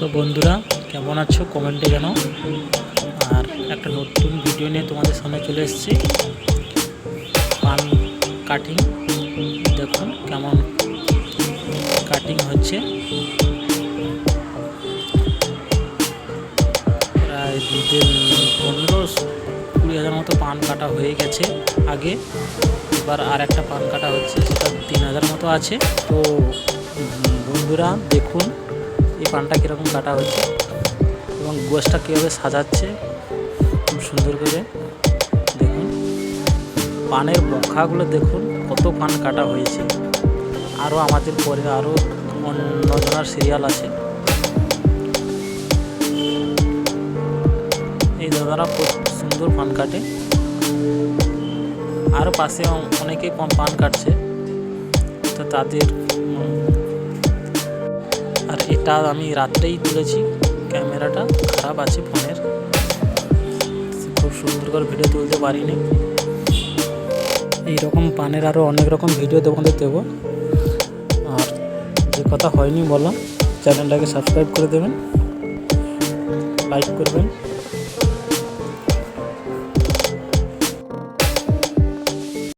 তো বন্ধুরা, কেমন আছো? কমেন্টে জানাও। আর একটা নতুন ভিডিও নিয়ে তোমাদের সামনে চলে এসেছি। পান কাটিং দেখুন কেমন কাটিং হচ্ছে। প্রায় দু দুদিন, পনেরো কুড়ি হাজার মতো পান কাটা হয়ে গেছে আগে। এবার আর একটা পান কাটা হচ্ছে, সেটা তিন হাজার মতো আছে। তো বন্ধুরা, দেখুন এই পানটা কীরকম কাটা হচ্ছে এবং গোছটা কীভাবে সাজাচ্ছে, খুব সুন্দর করে দেখুন। পানের বখাগুলো দেখুন, কত পান কাটা হয়েছে। আরও আমাদের পরে আরও অন্যজনার সিরিয়াল আছে। এই দাদারা খুব সুন্দর পান কাটে। আরও পাশে অনেকেই পান- কাটছে। তো তাদের এটা আমি রাত্রেই তুলেছি। ক্যামেরাটা খারাপ আছে ফোনের। খুব সুন্দর করে ভিডিও তুলতে পারিনি। এইরকম পানের আরও অনেক রকম ভিডিও তোমাদের দেবো। আর যে কথা হয়নি বললাম চ্যানেলটাকে সাবস্ক্রাইব করে দেবেন। লাইক করবেন।